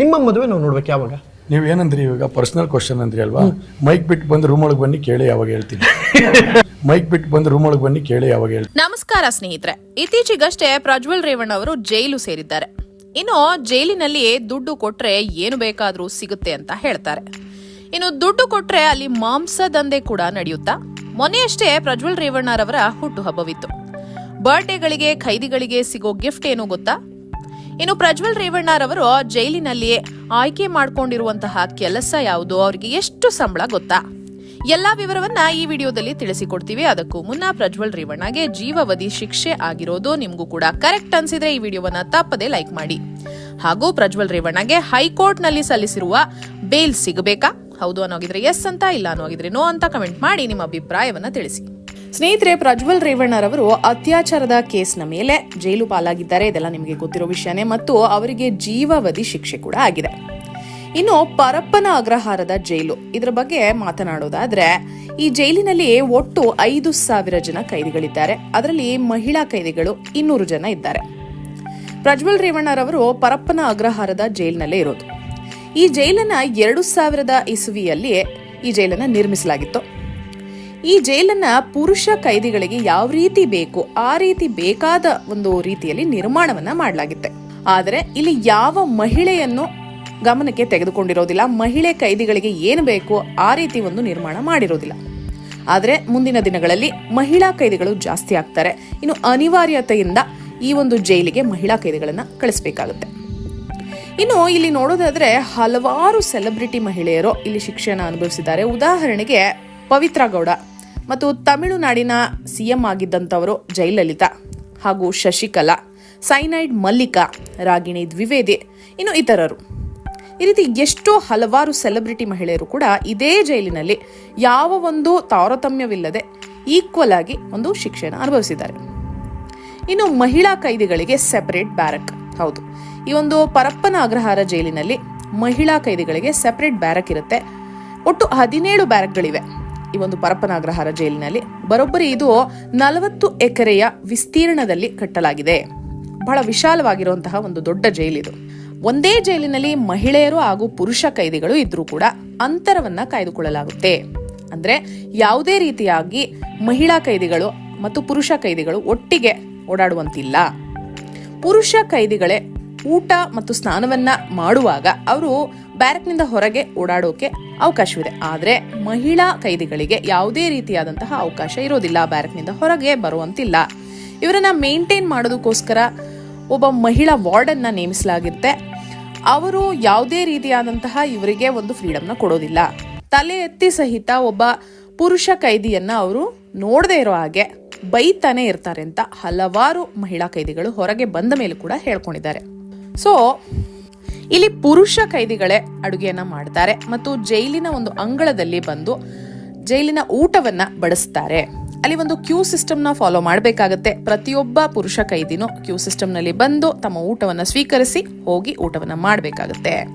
ನಿಮ್ಮ ಮದುವೆ ನಾವು ನೋಡ್ಬೇಕು ಯಾವಾಗ? ನೀವು ಏನಂದ್ರಿ ಇವಾಗ ಪರ್ಸನಲ್ ಕ್ವಶನ್ ಅಂದ್ರಿ ಅಲ್ವಾ? ಮೈಕ್ ಬಿಟ್ಟು ಬಂದು ರೂಮ್ ಒಳಗೆ ಬನ್ನಿ ಕೇಳಿ ಯಾವಾಗ ಹೇಳ್ತೀನಿ. ಮೈಕ್ ಬಿಟ್ಟು ಬಂದು ರೂಮ್ ಒಳಗೆ ಬನ್ನಿ ಕೇಳಿ ಯಾವಾಗ ಹೇಳ್ತೀನಿ. ನಮಸ್ಕಾರ ಸ್ನೇಹಿತರೆ. ಇತ್ತೀಚೆಗಷ್ಟೇ ಪ್ರಜ್ವಲ್ ರೇವಣ್ಣ ಅವರು ಜೈಲು ಸೇರಿದ್ದಾರೆ. ಇನ್ನು ಜೈಲಿನಲ್ಲಿ ದುಡ್ಡು ಕೊಟ್ರೆ ಏನು ಬೇಕಾದರೂ ಸಿಗುತ್ತೆ ಅಂತ ಹೇಳ್ತಾರೆ. ಇನ್ನು ದುಡ್ಡು ಕೊಟ್ರೆ ಅಲ್ಲಿ ಮಾಂಸ ದಂಧೆ ಕೂಡ ನಡೆಯುತ್ತಾ? ಮೊನ್ನೆಯಷ್ಟೇ ಪ್ರಜ್ವಲ್ ರೇವಣ್ಣರವರ ಹುಟ್ಟುಹಬ್ಬವಿತ್ತು. ಬರ್ಡೇಗಳಿಗೆ ಖೈದಿಗಳಿಗೆ ಸಿಗೋ ಗಿಫ್ಟ್ ಏನು ಗೊತ್ತಾ? ಇನ್ನು ಪ್ರಜ್ವಲ್ ರೇವಣ್ಣರವರು ಜೈಲಿನಲ್ಲಿಯೇ ಆಯ್ಕೆ ಮಾಡಿಕೊಂಡಿರುವಂತಹ ಕೆಲಸ ಯಾವುದು? ಅವರಿಗೆ ಎಷ್ಟು ಸಂಬಳ ಗೊತ್ತಾ? ಎಲ್ಲಾ ವಿವರವನ್ನ ಈ ವಿಡಿಯೋದಲ್ಲಿ ತಿಳಿಸಿಕೊಡ್ತೀವಿ. ಅದಕ್ಕೂ ಮುನ್ನ ಪ್ರಜ್ವಲ್ ರೇವಣ್ಣಗೆ ಜೀವಾವಧಿ ಶಿಕ್ಷೆ ಆಗಿರೋದು ನಿಮಗೂ ಕೂಡ ಕರೆಕ್ಟ್ ಅನ್ಸಿದ್ರೆ ಈ ವಿಡಿಯೋವನ್ನ ತಪ್ಪದೆ ಲೈಕ್ ಮಾಡಿ. ಹಾಗೂ ಪ್ರಜ್ವಲ್ ರೇವಣ್ಣಗೆ ಹೈಕೋರ್ಟ್ನಲ್ಲಿ ಸಲ್ಲಿಸಿರುವ ಬೇಲ್ ಸಿಗಬೇಕಾ? ಹೌದು ಅನ್ನೋಗಿದ್ರೆ ಎಸ್ ಅಂತ, ಇಲ್ಲ ಅನ್ನೋಗಿದ್ರೆ ನೋ ಅಂತ ಕಮೆಂಟ್ ಮಾಡಿ ನಿಮ್ಮ ಅಭಿಪ್ರಾಯವನ್ನ ತಿಳಿಸಿ. ಸ್ನೇಹಿತರೆ, ಪ್ರಜ್ವಲ್ ರೇವಣ್ಣರವರು ಅತ್ಯಾಚಾರದ ಕೇಸ್ನ ಮೇಲೆ ಜೈಲು ಪಾಲಾಗಿದ್ದಾರೆ. ಇದೆಲ್ಲ ನಿಮಗೆ ಗೊತ್ತಿರೋ ವಿಷಯನೇ ಮತ್ತು ಅವರಿಗೆ ಜೀವಾವಧಿ ಶಿಕ್ಷೆ ಕೂಡ ಆಗಿದೆ. ಇನ್ನು ಪರಪ್ಪನ ಅಗ್ರಹಾರದ ಜೈಲು. ಇದರ ಬಗ್ಗೆ ಮಾತನಾಡೋದಾದ್ರೆ, ಈ ಜೈಲಿನಲ್ಲಿ ಒಟ್ಟು ಐದು ಸಾವಿರ ಜನ ಕೈದಿಗಳಿದ್ದಾರೆ. ಅದರಲ್ಲಿ ಮಹಿಳಾ ಕೈದಿಗಳು ಇನ್ನೂರು ಜನ ಇದ್ದಾರೆ. ಪ್ರಜ್ವಲ್ ರೇವಣ್ಣರವರು ಪರಪ್ಪನ ಅಗ್ರಹಾರದ ಜೈಲಿನಲ್ಲೇ ಇರೋದು. ಈ ಜೈಲನ್ನ ಎರಡು ಸಾವಿರದ ಇಸುವಿಯಲ್ಲಿ ಈ ಜೈಲನ್ನ ನಿರ್ಮಿಸಲಾಗಿತ್ತು. ಈ ಜೈಲನ್ನ ಪುರುಷ ಕೈದಿಗಳಿಗೆ ಯಾವ ರೀತಿ ಬೇಕು, ಆ ರೀತಿ ಬೇಕಾದ ಒಂದು ರೀತಿಯಲ್ಲಿ ನಿರ್ಮಾಣವನ್ನ ಮಾಡಲಾಗಿತ್ತೆ. ಆದರೆ ಇಲ್ಲಿ ಯಾವ ಮಹಿಳೆಯನ್ನು ಗಮನಕ್ಕೆ ತೆಗೆದುಕೊಂಡಿರೋದಿಲ್ಲ, ಮಹಿಳೆ ಕೈದಿಗಳಿಗೆ ಏನು ಬೇಕು, ಆ ರೀತಿ ಒಂದು ನಿರ್ಮಾಣ ಮಾಡಿರೋದಿಲ್ಲ. ಆದರೆ ಮುಂದಿನ ದಿನಗಳಲ್ಲಿ ಮಹಿಳಾ ಕೈದಿಗಳು ಜಾಸ್ತಿ ಆಗ್ತಾರೆ. ಇನ್ನು ಅನಿವಾರ್ಯತೆಯಿಂದ ಈ ಒಂದು ಜೈಲಿಗೆ ಮಹಿಳಾ ಕೈದಿಗಳನ್ನ ಕಳಿಸಬೇಕಾಗುತ್ತೆ. ಇನ್ನು ಇಲ್ಲಿ ನೋಡೋದಾದ್ರೆ ಹಲವಾರು ಸೆಲೆಬ್ರಿಟಿ ಮಹಿಳೆಯರು ಇಲ್ಲಿ ಶಿಕ್ಷಣ ಅನುಭವಿಸಿದ್ದಾರೆ. ಉದಾಹರಣೆಗೆ ಪವಿತ್ರ ಗೌಡ. ಮತ್ತು ತಮಿಳುನಾಡಿನ ಸಿಎಂ ಆಗಿದ್ದಂಥವರು ಜಯಲಲಿತಾ ಹಾಗೂ ಶಶಿಕಲಾ, ಸೈನೈಡ್ ಮಲ್ಲಿಕಾ, ರಾಗಿಣಿ ದ್ವಿವೇದಿ, ಇನ್ನು ಇತರರು. ಈ ರೀತಿ ಎಷ್ಟೋ ಹಲವಾರು ಸೆಲೆಬ್ರಿಟಿ ಮಹಿಳೆಯರು ಕೂಡ ಇದೇ ಜೈಲಿನಲ್ಲಿ ಯಾವ ಒಂದು ತಾರತಮ್ಯವಿಲ್ಲದೆ ಈಕ್ವಲ್ ಆಗಿ ಒಂದು ಶಿಕ್ಷಣ ಅನುಭವಿಸಿದ್ದಾರೆ. ಇನ್ನು ಮಹಿಳಾ ಕೈದಿಗಳಿಗೆ ಸೆಪರೇಟ್ ಬ್ಯಾರಕ್. ಹೌದು, ಈ ಒಂದು ಪರಪ್ಪನ ಅಗ್ರಹಾರ ಜೈಲಿನಲ್ಲಿ ಮಹಿಳಾ ಕೈದಿಗಳಿಗೆ ಸೆಪರೇಟ್ ಬ್ಯಾರಕ್ ಇರುತ್ತೆ. ಒಟ್ಟು ಹದಿನೇಳು ಬ್ಯಾರಕ್ಗಳಿವೆ. ಈ ಒಂದು ಪರಪ್ಪನಾಗ್ರಹಾರ ಜೈಲಿನಲ್ಲಿ. ಬರೋಬ್ಬರಿ ಇದು ನಲವತ್ತು ಎಕರೆಯ ವಿಸ್ತೀರ್ಣದಲ್ಲಿ ಕಟ್ಟಲಾಗಿದೆ. ಬಹಳ ವಿಶಾಲವಾಗಿರುವಂತಹ ಒಂದು ದೊಡ್ಡ ಜೈಲಿದು. ಒಂದೇ ಜೈಲಿನಲ್ಲಿ ಮಹಿಳೆಯರು ಹಾಗೂ ಪುರುಷ ಕೈದಿಗಳು ಇದ್ರೂ ಕೂಡ ಅಂತರವನ್ನ ಕಾಯ್ದುಕೊಳ್ಳಲಾಗುತ್ತೆ. ಅಂದ್ರೆ ಯಾವುದೇ ರೀತಿಯಾಗಿ ಮಹಿಳಾ ಕೈದಿಗಳು ಮತ್ತು ಪುರುಷ ಕೈದಿಗಳು ಒಟ್ಟಿಗೆ ಓಡಾಡುವಂತಿಲ್ಲ. ಪುರುಷ ಕೈದಿಗಳೇ ಊಟ ಮತ್ತು ಸ್ನಾನವನ್ನ ಮಾಡುವಾಗ ಅವರು ಬ್ಯಾರಕ್ನಿಂದ ಹೊರಗೆ ಓಡಾಡೋಕೆ ಅವಕಾಶವಿದೆ. ಆದರೆ ಮಹಿಳಾ ಕೈದಿಗಳಿಗೆ ಯಾವುದೇ ರೀತಿಯಾದಂತಹ ಅವಕಾಶ ಇರೋದಿಲ್ಲ. ಬ್ಯಾರಕ್ನಿಂದ ಹೊರಗೆ ಬರುವಂತಿಲ್ಲ. ಇವರನ್ನ ಮೇಂಟೈನ್ ಮಾಡೋದಕ್ಕೋಸ್ಕರ ಒಬ್ಬ ಮಹಿಳಾ ವಾರ್ಡನ್ನ ನೇಮಿಸಲಾಗಿರುತ್ತೆ. ಅವರು ಯಾವುದೇ ರೀತಿಯಾದಂತಹ ಇವರಿಗೆ ಒಂದು ಫ್ರೀಡಮ್ನ ಕೊಡೋದಿಲ್ಲ. ತಲೆ ಎತ್ತಿ ಸಹಿತ ಒಬ್ಬ ಪುರುಷ ಕೈದಿಯನ್ನ ಅವರು ನೋಡದೇ ಇರೋ ಹಾಗೆ ಬೈತಾನೆ ಇರ್ತಾರೆ ಅಂತ ಹಲವಾರು ಮಹಿಳಾ ಕೈದಿಗಳು ಹೊರಗೆ ಬಂದ ಮೇಲೆ ಕೂಡ ಹೇಳ್ಕೊಂಡಿದ್ದಾರೆ. ಸೊ ಇಲ್ಲಿ ಪುರುಷ ಕೈದಿಗಳೇ ಅಡುಗೆಯನ್ನ ಮಾಡ್ತಾರೆ ಮತ್ತು ಜೈಲಿನ ಒಂದು ಅಂಗಳದಲ್ಲಿ ಬಂದು ಜೈಲಿನ ಊಟವನ್ನ ಬಡಿಸ್ತಾರೆ. ಅಲ್ಲಿ ಒಂದು ಕ್ಯೂ ಸಿಸ್ಟಮ್ನ ಫಾಲೋ ಮಾಡಬೇಕಾಗತ್ತೆ. ಪ್ರತಿಯೊಬ್ಬ ಪುರುಷ ಕೈದಿನೂ ಕ್ಯೂ ಸಿಸ್ಟಮ್ನಲ್ಲಿ ಬಂದು ತಮ್ಮ ಊಟವನ್ನ ಸ್ವೀಕರಿಸಿ ಹೋಗಿ ಊಟವನ್ನ ಮಾಡಬೇಕಾಗತ್ತೆ.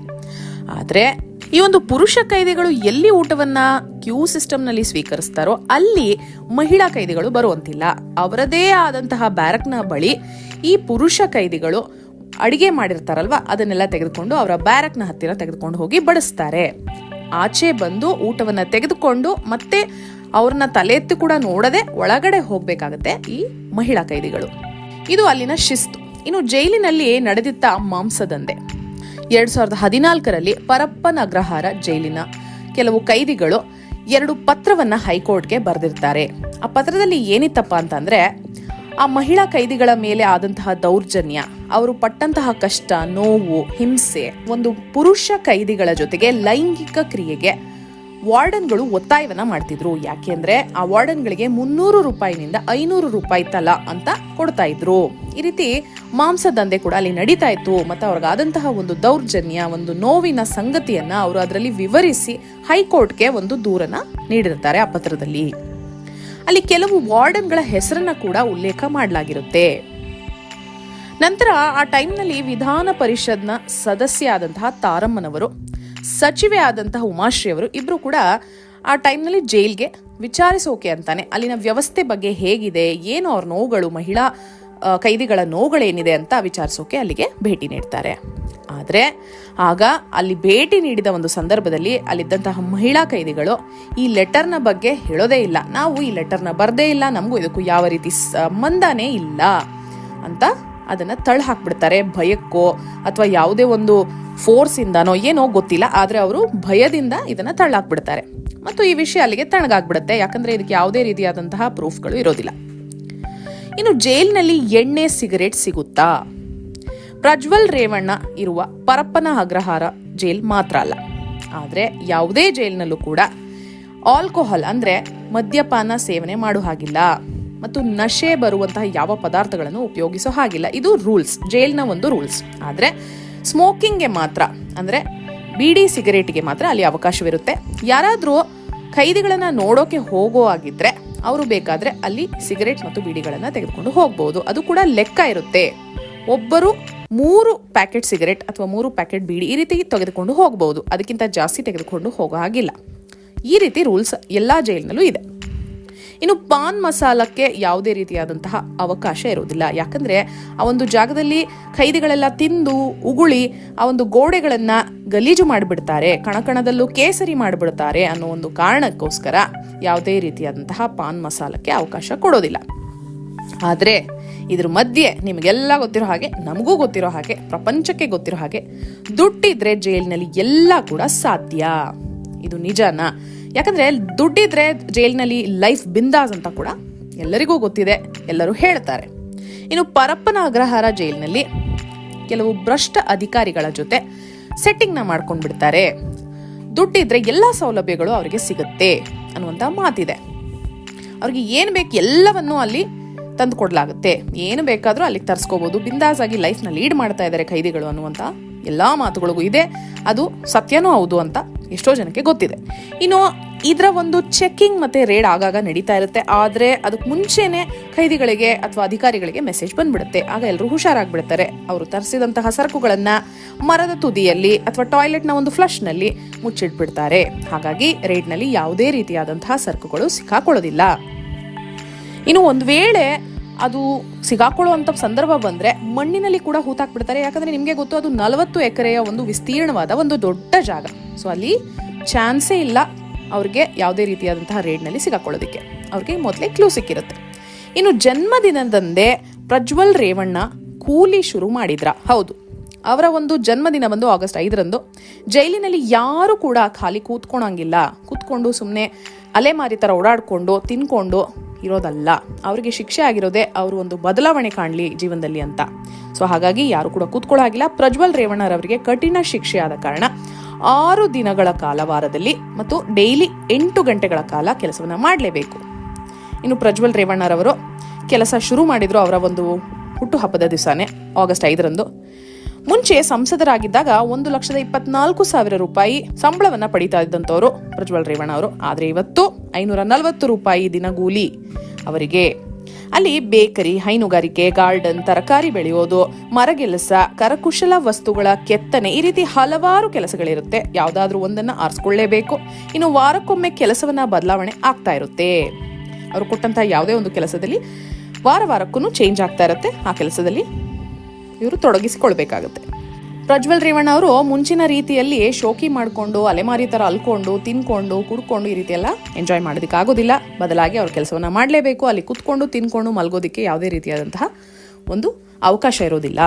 ಆದರೆ ಈ ಒಂದು ಪುರುಷ ಕೈದಿಗಳು ಎಲ್ಲಿ ಊಟವನ್ನ ಕ್ಯೂ ಸಿಸ್ಟಮ್ನಲ್ಲಿ ಸ್ವೀಕರಿಸ್ತಾರೋ ಅಲ್ಲಿ ಮಹಿಳಾ ಕೈದಿಗಳು ಬರುವಂತಿಲ್ಲ. ಅವರದೇ ಆದಂತಹ ಬ್ಯಾರಕ್ನ ಬಳಿ ಈ ಪುರುಷ ಕೈದಿಗಳು ಅಡಿಗೆ ಮಾಡಿರ್ತಾರಲ್ವ, ಅದನ್ನೆಲ್ಲ ತೆಗೆದುಕೊಂಡು ಅವರ ಬ್ಯಾರಕ್ನ ಹತ್ತಿರ ತೆಗೆದುಕೊಂಡು ಹೋಗಿ ಬಡಿಸ್ತಾರೆ. ಆಚೆ ಬಂದು ಊಟವನ್ನ ತೆಗೆದುಕೊಂಡು ಮತ್ತೆ ಅವ್ರನ್ನ ತಲೆ ಎತ್ತಿ ಕೂಡ ನೋಡದೆ ಒಳಗಡೆ ಹೋಗ್ಬೇಕಾಗತ್ತೆ ಈ ಮಹಿಳಾ ಕೈದಿಗಳು. ಇದು ಅಲ್ಲಿನ ಶಿಸ್ತು. ಇನ್ನು ಜೈಲಿನಲ್ಲಿ ನಡೆದಿದ್ದ ಮಾಂಸದಂಧೆ ಎರಡ್ ಸಾವಿರದ ಹದಿನಾಲ್ಕರಲ್ಲಿ ಪರಪ್ಪನ ಅಗ್ರಹಾರ ಜೈಲಿನ ಕೆಲವು ಕೈದಿಗಳು ಎರಡು ಪತ್ರವನ್ನ ಹೈಕೋರ್ಟ್ಗೆ ಬರೆದಿರ್ತಾರೆ. ಆ ಪತ್ರದಲ್ಲಿ ಏನಿತ್ತಪ್ಪ ಅಂತಂದ್ರೆ ಆ ಮಹಿಳಾ ಕೈದಿಗಳ ಮೇಲೆ ಆದಂತಹ ದೌರ್ಜನ್ಯ, ಅವರು ಪಟ್ಟಂತಹ ಕಷ್ಟ, ನೋವು, ಹಿಂಸೆ, ಒಂದು ಪುರುಷ ಕೈದಿಗಳ ಜೊತೆಗೆ ಲೈಂಗಿಕ ಕ್ರಿಯೆಗೆ ವಾರ್ಡನ್ಗಳು ಒತ್ತಾಯವನ್ನ ಮಾಡ್ತಿದ್ರು. ಯಾಕೆಂದ್ರೆ ಆ ವಾರ್ಡನ್ಗಳಿಗೆ ಮುನ್ನೂರು ರೂಪಾಯಿನಿಂದ ಐನೂರು ರೂಪಾಯಿ ತಲಾ ಅಂತ ಕೊಡ್ತಾ ಇದ್ರು. ಈ ರೀತಿ ಮಾಂಸ ದಂಧೆ ಕೂಡ ಅಲ್ಲಿ ನಡೀತಾ ಇತ್ತು. ಮತ್ತೆ ಅವ್ರಿಗಾದಂತಹ ಒಂದು ದೌರ್ಜನ್ಯ, ಒಂದು ನೋವಿನ ಸಂಗತಿಯನ್ನ ಅವರು ಅದರಲ್ಲಿ ವಿವರಿಸಿ ಹೈಕೋರ್ಟ್ಗೆ ಒಂದು ದೂರನ್ನ ನೀಡಿರ್ತಾರೆ ಆ ಪತ್ರದಲ್ಲಿ. ಅಲ್ಲಿ ಕೆಲವು ವಾರ್ಡನ್ಗಳ ಹೆಸರನ್ನ ಕೂಡ ಉಲ್ಲೇಖ ಮಾಡಲಾಗಿರುತ್ತೆ. ನಂತರ ಆ ಟೈಮ್ನಲ್ಲಿ ವಿಧಾನ ಪರಿಷತ್ನ ಸದಸ್ಯ ಆದಂತಹ ತಾರಮ್ಮನವರು, ಸಚಿವೆ ಆದಂತಹ ಉಮಾಶ್ರೀ ಅವರು ಇಬ್ರು ಕೂಡ ಆ ಟೈಮ್ನಲ್ಲಿ ಜೈಲ್ಗೆ ವಿಚಾರಿಸೋಕೆ ಅಂತಾನೆ. ಅಲ್ಲಿನ ವ್ಯವಸ್ಥೆ ಬಗ್ಗೆ ಹೇಗಿದೆ, ಏನು ಅವ್ರ ನೋವುಗಳು, ಮಹಿಳಾ ಕೈದಿಗಳ ನೋವುಗಳೇನಿದೆ ಅಂತ ವಿಚಾರಿಸೋಕೆ ಅಲ್ಲಿಗೆ ಭೇಟಿ ನೀಡ್ತಾರೆ. ಆದರೆ ಆಗ ಅಲ್ಲಿ ಭೇಟಿ ನೀಡಿದ ಒಂದು ಸಂದರ್ಭದಲ್ಲಿ ಅಲ್ಲಿದ್ದಂತಹ ಮಹಿಳಾ ಕೈದಿಗಳು ಈ ಲೆಟರ್ನ ಬಗ್ಗೆ ಹೇಳೋದೇ ಇಲ್ಲ. ನಾವು ಈ ಲೆಟರ್ನ ಬರದೇ ಇಲ್ಲ, ನಮಗೂ ಇದಕ್ಕೂ ಯಾವ ರೀತಿ ಸಂಬಂಧನೇ ಇಲ್ಲ ಅಂತ ಅದನ್ನು ತಳ್ಳ ಹಾಕ್ಬಿಡ್ತಾರೆ. ಭಯಕ್ಕೋ ಅಥವಾ ಯಾವುದೇ ಒಂದು ಫೋರ್ಸ್ ಇಂದಾನೋ ಏನೋ ಗೊತ್ತಿಲ್ಲ, ಆದರೆ ಅವರು ಭಯದಿಂದ ಇದನ್ನು ತಳ್ಳಾಕ್ಬಿಡ್ತಾರೆ ಮತ್ತು ಈ ವಿಷಯ ಅಲ್ಲಿಗೆ ತಣ್ಣಗಾಗ್ಬಿಡುತ್ತೆ ಯಾಕಂದ್ರೆ ಇದಕ್ಕೆ ಯಾವುದೇ ರೀತಿಯಾದಂತಹ ಪ್ರೂಫ್ಗಳು ಇರೋದಿಲ್ಲ. ಇನ್ನು ಜೈಲಿನಲ್ಲಿ ಎಣ್ಣೆ ಸಿಗರೇಟ್ ಸಿಗುತ್ತಾ? ಪ್ರಜ್ವಲ್ ರೇವಣ್ಣ ಇರುವ ಪರಪ್ಪನ ಅಗ್ರಹಾರ ಜೈಲ್ ಮಾತ್ರ ಅಲ್ಲ. ಆದರೆ ಯಾವುದೇ ಜೈಲ್ನಲ್ಲೂ ಕೂಡ ಆಲ್ಕೋಹಾಲ್ ಅಂದ್ರೆ ಮದ್ಯಪಾನ ಸೇವನೆ ಮಾಡೋ ಹಾಗಿಲ್ಲ. ಮತ್ತು ನಶೆ ಬರುವಂತಹ ಯಾವ ಪದಾರ್ಥಗಳನ್ನು ಉಪಯೋಗಿಸೋ ಹಾಗಿಲ್ಲ. ಇದು ರೂಲ್ಸ್, ಜೈಲ್ನ ಒಂದು ರೂಲ್ಸ್. ಆದರೆ ಸ್ಮೋಕಿಂಗ್ಗೆ ಮಾತ್ರ, ಅಂದ್ರೆ ಬೀಡಿ ಸಿಗರೇಟ್ಗೆ ಮಾತ್ರ ಅಲ್ಲಿ ಅವಕಾಶವಿರುತ್ತೆ. ಯಾರಾದರೂ ಖೈದಿಗಳನ್ನು ನೋಡೋಕೆ ಹೋಗೋ ಆಗಿದ್ರೆ ಅವರು ಬೇಕಾದ್ರೆ ಅಲ್ಲಿ ಸಿಗರೇಟ್ ಮತ್ತು ಬೀಡಿಗಳನ್ನು ತೆಗೆದುಕೊಂಡು ಹೋಗ್ಬೋದು. ಅದು ಕೂಡ ಲೆಕ್ಕ ಇರುತ್ತೆ. ಒಬ್ಬರು ಮೂರು ಪ್ಯಾಕೆಟ್ ಸಿಗರೆಟ್ ಅಥವಾ ಮೂರು ಪ್ಯಾಕೆಟ್ ಬೀಡಿ ಈ ರೀತಿ ತೆಗೆದುಕೊಂಡು ಹೋಗಬಹುದು ಅದಕ್ಕಿಂತ ಜಾಸ್ತಿ ತೆಗೆದುಕೊಂಡು ಹೋಗೋ ಹಾಗಿಲ್ಲ ಈ ರೀತಿ ರೂಲ್ಸ್ ಎಲ್ಲ ಜೈಲಿನಲ್ಲೂ ಇದೆ. ಇನ್ನು ಪಾನ್ ಮಸಾಲಕ್ಕೆ ಯಾವುದೇ ರೀತಿಯಾದಂತಹ ಅವಕಾಶ ಇರುವುದಿಲ್ಲ. ಯಾಕಂದ್ರೆ ಆ ಒಂದು ಜಾಗದಲ್ಲಿ ಖೈದಿಗಳೆಲ್ಲ ತಿಂದು ಉಗುಳಿ ಆ ಒಂದು ಗೋಡೆಗಳನ್ನ ಗಲೀಜು ಮಾಡಿಬಿಡ್ತಾರೆ, ಕಣಕಣದಲ್ಲೂ ಕೇಸರಿ ಮಾಡಿಬಿಡ್ತಾರೆ ಅನ್ನೋ ಒಂದು ಕಾರಣಕ್ಕೋಸ್ಕರ ಯಾವುದೇ ರೀತಿಯಾದಂತಹ ಪಾನ್ ಮಸಾಲಕ್ಕೆ ಅವಕಾಶ ಕೊಡೋದಿಲ್ಲ. ಆದರೆ ಇದ್ರ ಮಧ್ಯೆ ನಿಮಗೆಲ್ಲ ಗೊತ್ತಿರೋ ಹಾಗೆ, ನಮಗೂ ಗೊತ್ತಿರೋ ಹಾಗೆ, ಪ್ರಪಂಚಕ್ಕೆ ಗೊತ್ತಿರೋ ಹಾಗೆ ದುಡ್ಡಿದ್ರೆ ಜೈಲಿನಲ್ಲಿ ಎಲ್ಲ ಕೂಡ ಸಾಧ್ಯ. ಇದು ನಿಜನಾ? ಯಾಕಂದ್ರೆ ದುಡ್ಡಿದ್ರೆ ಜೈಲಿನಲ್ಲಿ ಲೈಫ್ ಬಿಂದಾಸ್ ಅಂತ ಕೂಡ ಎಲ್ಲರಿಗೂ ಗೊತ್ತಿದೆ, ಎಲ್ಲರೂ ಹೇಳ್ತಾರೆ. ಇನ್ನು ಪರಪ್ಪನ ಅಗ್ರಹಾರ ಜೈಲಿನಲ್ಲಿ ಕೆಲವು ಭ್ರಷ್ಟ ಅಧಿಕಾರಿಗಳ ಜೊತೆ ಸೆಟ್ಟಿಂಗ್ನ ಮಾಡ್ಕೊಂಡು ಬಿಡ್ತಾರೆ ದುಡ್ಡಿದ್ರೆ ಎಲ್ಲ ಸೌಲಭ್ಯಗಳು ಅವರಿಗೆ ಸಿಗುತ್ತೆ ಅನ್ನುವಂಥ ಮಾತಿದೆ. ಅವ್ರಿಗೆ ಏನು ಬೇಕು ಎಲ್ಲವನ್ನೂ ಅಲ್ಲಿ ತಂದು ಕೊಡಲಾಗುತ್ತೆ. ಏನು ಬೇಕಾದರೂ ಅಲ್ಲಿಗೆ ತರಿಸ್ಕೋಬೋದು. ಬಿಂದಾಸ್ ಆಗಿ ಲೈಫ್ನ ಲೀಡ್ ಮಾಡ್ತಾ ಇದ್ದಾರೆ ಖೈದಿಗಳು ಅನ್ನುವಂಥ ಎಲ್ಲ ಮಾತುಗಳಿಗೂ ಇದೆ. ಅದು ಸತ್ಯನೂ ಹೌದು ಅಂತ ಎಷ್ಟೋ ಜನಕ್ಕೆ ಗೊತ್ತಿದೆ. ಇನ್ನು ಇದರ ಒಂದು ಚೆಕ್ಕಿಂಗ್ ಮತ್ತೆ ರೇಡ್ ಆಗಾಗ ನಡೀತಾ ಇರುತ್ತೆ. ಆದರೆ ಅದಕ್ಕೆ ಮುಂಚೆನೆ ಖೈದಿಗಳಿಗೆ ಅಥವಾ ಅಧಿಕಾರಿಗಳಿಗೆ ಮೆಸೇಜ್ ಬಂದ್ಬಿಡುತ್ತೆ. ಆಗ ಎಲ್ಲರೂ ಹುಷಾರಾಗ್ಬಿಡ್ತಾರೆ. ಅವರು ತರಿಸಿದಂತಹ ಸರಕುಗಳನ್ನು ಮರದ ತುದಿಯಲ್ಲಿ ಅಥವಾ ಟಾಯ್ಲೆಟ್ನ ಒಂದು ಫ್ಲಶ್ನಲ್ಲಿ ಮುಚ್ಚಿಟ್ಬಿಡ್ತಾರೆ. ಹಾಗಾಗಿ ರೇಡ್ನಲ್ಲಿ ಯಾವುದೇ ರೀತಿಯಾದಂತಹ ಸರಕುಗಳು ಸಿಕ್ಕಾಕೊಳ್ಳೋದಿಲ್ಲ. ಇನ್ನು ಒಂದು ವೇಳೆ ಅದು ಸಿಗಾಕೊಳ್ಳುವಂಥ ಸಂದರ್ಭ ಬಂದ್ರೆ ಮಣ್ಣಿನಲ್ಲಿ ಕೂಡ ಹೂತಾಕ್ಬಿಡ್ತಾರೆ. ಯಾಕಂದ್ರೆ ನಿಮಗೆ ಗೊತ್ತು, ಅದು ನಲವತ್ತು ಎಕರೆಯ ಒಂದು ವಿಸ್ತೀರ್ಣವಾದ ಒಂದು ದೊಡ್ಡ ಜಾಗ. ಸೊ ಅಲ್ಲಿ ಚಾನ್ಸೇ ಇಲ್ಲ ಅವ್ರಿಗೆ ಯಾವುದೇ ರೀತಿಯಾದಂತಹ ರೇಡ್ನಲ್ಲಿ ಸಿಗಾಕೊಳ್ಳೋದಕ್ಕೆ. ಅವ್ರಿಗೆ ಮೊದಲೇ ಕ್ಲೂ ಸಿಕ್ಕಿರುತ್ತೆ. ಇನ್ನು ಜನ್ಮದಿನದಂದೇ ಪ್ರಜ್ವಲ್ ರೇವಣ್ಣ ಕೂಲಿ ಶುರು ಮಾಡಿದ್ರ? ಹೌದು. ಅವರ ಒಂದು ಜನ್ಮದಿನ ಬಂದು ಆಗಸ್ಟ್ ಐದರಂದು. ಜೈಲಿನಲ್ಲಿ ಯಾರು ಕೂಡ ಖಾಲಿ ಕೂತ್ಕೊಳಂಗಿಲ್ಲ. ಕೂತ್ಕೊಂಡು ಸುಮ್ಮನೆ ಅಲೆಮಾರಿ ಥರ ಓಡಾಡ್ಕೊಂಡು, ತಿನ್ಕೊಂಡು ಇರೋದಲ್ಲ. ಅವರಿಗೆ ಶಿಕ್ಷೆ ಆಗಿರೋದೇ ಅವರು ಒಂದು ಬದಲಾವಣೆ ಕಾಣಲಿ ಜೀವನದಲ್ಲಿ ಅಂತ. ಸೊ ಹಾಗಾಗಿ ಯಾರು ಕೂಡ ಕೂತ್ಕೊಳ್ಳೋ ಪ್ರಜ್ವಲ್ ರೇವಣ್ಣರವರಿಗೆ ಕಠಿಣ ಶಿಕ್ಷೆ ಆದ ಕಾರಣ ಆರು ದಿನಗಳ ಕಾಲ ವಾರದಲ್ಲಿ ಮತ್ತು ಡೈಲಿ ಎಂಟು ಗಂಟೆಗಳ ಕಾಲ ಕೆಲಸವನ್ನು ಮಾಡಲೇಬೇಕು. ಇನ್ನು ಪ್ರಜ್ವಲ್ ರೇವಣ್ಣರವರು ಕೆಲಸ ಶುರು ಮಾಡಿದ್ರು ಅವರ ಒಂದು ಹುಟ್ಟುಹಬ್ಬದ ದಿವಸನೇ, ಆಗಸ್ಟ್ ಐದರಂದು. ಮುಂಚೆ ಸಂಸದರಾಗಿದ್ದಾಗ ಒಂದು ಲಕ್ಷದ ಇಪ್ಪತ್ನಾಲ್ಕು ಸಾವಿರ ರೂಪಾಯಿ ಸಂಬಳವನ್ನ ಪಡಿತಾ ಇದ್ದಂಥವರು ಪ್ರಜ್ವಲ್ ರೇವಣ್ಣ ಅವರು. ಆದ್ರೆ ಇವತ್ತು ಐನೂರ ನಲವತ್ತು ರೂಪಾಯಿ ದಿನಗೂಲಿ ಅವರಿಗೆ. ಅಲ್ಲಿ ಬೇಕರಿ, ಹೈನುಗಾರಿಕೆ, ಗಾರ್ಡನ್, ತರಕಾರಿ ಬೆಳೆಯೋದು ಮರಗೆಲಸ ಕರಕುಶಲ ವಸ್ತುಗಳ ಕೆತ್ತನೆ ಈ ರೀತಿ ಹಲವಾರು ಕೆಲಸಗಳಿರುತ್ತೆ. ಯಾವ್ದಾದ್ರೂ ಒಂದನ್ನ ಆರಿಸ್ಕೊಳ್ಳೇಬೇಕು. ಇನ್ನು ವಾರಕ್ಕೊಮ್ಮೆ ಕೆಲಸವನ್ನ ಬದಲಾವಣೆ ಆಗ್ತಾ ಇರುತ್ತೆ. ಅವರು ಕೊಟ್ಟಂತಹ ಯಾವುದೇ ಒಂದು ಕೆಲಸದಲ್ಲಿ ವಾರ ವಾರಕ್ಕೂ ಚೇಂಜ್ ಆಗ್ತಾ ಇರುತ್ತೆ. ಆ ಕೆಲಸದಲ್ಲಿ ಇವರು ತೊಡಗಿಸಿಕೊಳ್ಬೇಕಾಗುತ್ತೆ. ಪ್ರಜ್ವಲ್ ರೇವಣ್ಣ ಅವರು ಮುಂಚಿನ ರೀತಿಯಲ್ಲಿ ಶೋಕಿ ಮಾಡಿಕೊಂಡು, ಅಲೆಮಾರಿ ಥರ ಅಲ್ಕೊಂಡು, ತಿನ್ಕೊಂಡು ಕುಡ್ಕೊಂಡು ಈ ರೀತಿ ಎಲ್ಲ ಎಂಜಾಯ್ ಮಾಡೋದಕ್ಕೆ ಆಗೋದಿಲ್ಲ ಬದಲಾಗಿ ಅವ್ರ ಕೆಲಸವನ್ನ ಮಾಡಲೇಬೇಕು. ಅಲ್ಲಿ ಕುತ್ಕೊಂಡು, ತಿನ್ಕೊಂಡು, ಮಲ್ಗೋದಕ್ಕೆ ಯಾವುದೇ ರೀತಿಯಾದಂತಹ ಒಂದು ಅವಕಾಶ ಇರೋದಿಲ್ಲ.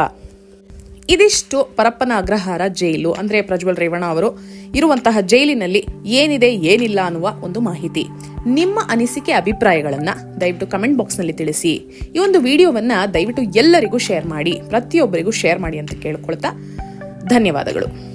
ಇದಿಷ್ಟು ಪರಪ್ಪನ ಅಗ್ರಹಾರ ಜೈಲು. ಅಂದ್ರೆ ಪ್ರಜ್ವಲ್ ರೇವಣ್ಣ ಅವರು ಇರುವಂತಹ ಜೈಲಿನಲ್ಲಿ ಏನಿದೆ, ಏನಿಲ್ಲ ಅನ್ನುವ ಒಂದು ಮಾಹಿತಿ. ನಿಮ್ಮ ಅನಿಸಿಕೆ, ಅಭಿಪ್ರಾಯಗಳನ್ನ ದಯವಿಟ್ಟು ಕಮೆಂಟ್ ಬಾಕ್ಸ್ನಲ್ಲಿ ತಿಳಿಸಿ. ಈ ಒಂದು ವಿಡಿಯೋವನ್ನ ದಯವಿಟ್ಟು ಎಲ್ಲರಿಗೂ ಶೇರ್ ಮಾಡಿ, ಪ್ರತಿಯೊಬ್ಬರಿಗೂ ಶೇರ್ ಮಾಡಿ ಅಂತ ಕೇಳ್ಕೊಳ್ತಾ ಧನ್ಯವಾದಗಳು.